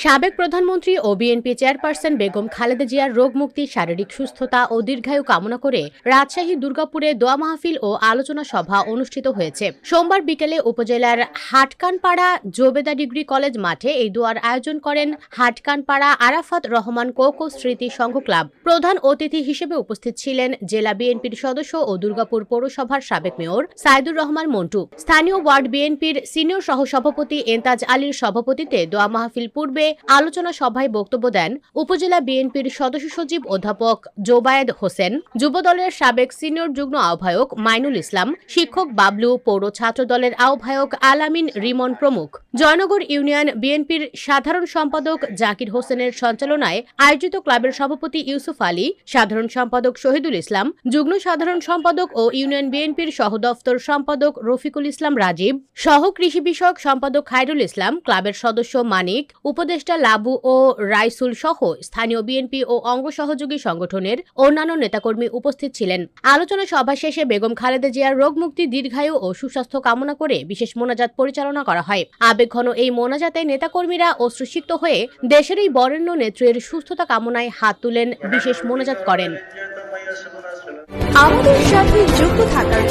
সাবেক প্রধানমন্ত্রী ও বিএনপি চেয়ারপারসন বেগম খালেদা জিয়ার রোগ মুক্তি শারীরিক সুস্থতা ও দীর্ঘায়ু কামনা করে রাজশাহী, দুর্গাপুরে দোয়া মাহফিল ও আলোচনা সভা অনুষ্ঠিত হয়েছে। সোমবার বিকেলে উপজেলার হাটকানপাড়া জোবেদা ডিগ্রি কলেজ মাঠে এই দোয়ার আয়োজন করেন হাটকানপাড়া আরাফাত রহমান কোকো স্মৃতি সংঘ ক্লাব। প্রধান অতিথি হিসেবে উপস্থিত ছিলেন জেলা বিএনপির সদস্য ও দুর্গাপুর পৌরসভার সাবেক মেয়র সাইদুর রহমান মন্টু। স্থানীয় ওয়ার্ড বিএনপির সিনিয়র সহসভাপতি এন্তাজ আলীর সভাপতিতে দোয়া মাহফিল পূর্বে আলোচনা সভায় বক্তব্য দেন উপজেলা বিএনপির সদস্য সচিব অধ্যাপক জোবায়েদ হোসেন, যুবদলের সাবেক সিনিয়র যুগ্ম আহ্বায়ক মাইনুল ইসলাম, শিক্ষক বাবলু পৌর ছাত্র দলের আহ্বায়ক আলামিন রিমন প্রমুখ। জয়নগর ইউনিয়ন বিএনপির সাধারণ সম্পাদক জাকির হোসেনের সঞ্চালনায় আয়োজিত ক্লাবের সভাপতি ইউসুফ আলী, সাধারণ সম্পাদক শহীদুল ইসলাম, যুগ্ম সাধারণ সম্পাদক ও ইউনিয়ন বিএনপির সহদফতর সম্পাদক রফিকুল ইসলাম রাজীব, সহ কৃষি বিষয়ক সম্পাদক খায়রুল ইসলাম, ক্লাবের সদস্য মানিক উপদেষ্টা লাবু ও রাইসুল সহ স্থানীয় বিএনপি ও অঙ্গ সহযোগী সংগঠনের অন্যান্য নেতাকর্মী উপস্থিত ছিলেন। আলোচনা সভা শেষে বেগম খালেদা জিয়ার রোগ মুক্তি দীর্ঘায়ু ও সুস্বাস্থ্য কামনা করে বিশেষ মোনাজাত পরিচালনা করা হয়। আবেগঘন এই মোনাজাতে নেতাকর্মীরা অশ্রুসিক্ত হয়ে দেশের এই বরেণ্য নেত্রীর সুস্থতা কামনায় হাত তুলেন, বিশেষ মোনাজাত করেন। আমাদের সাথে যুক্ত থাকার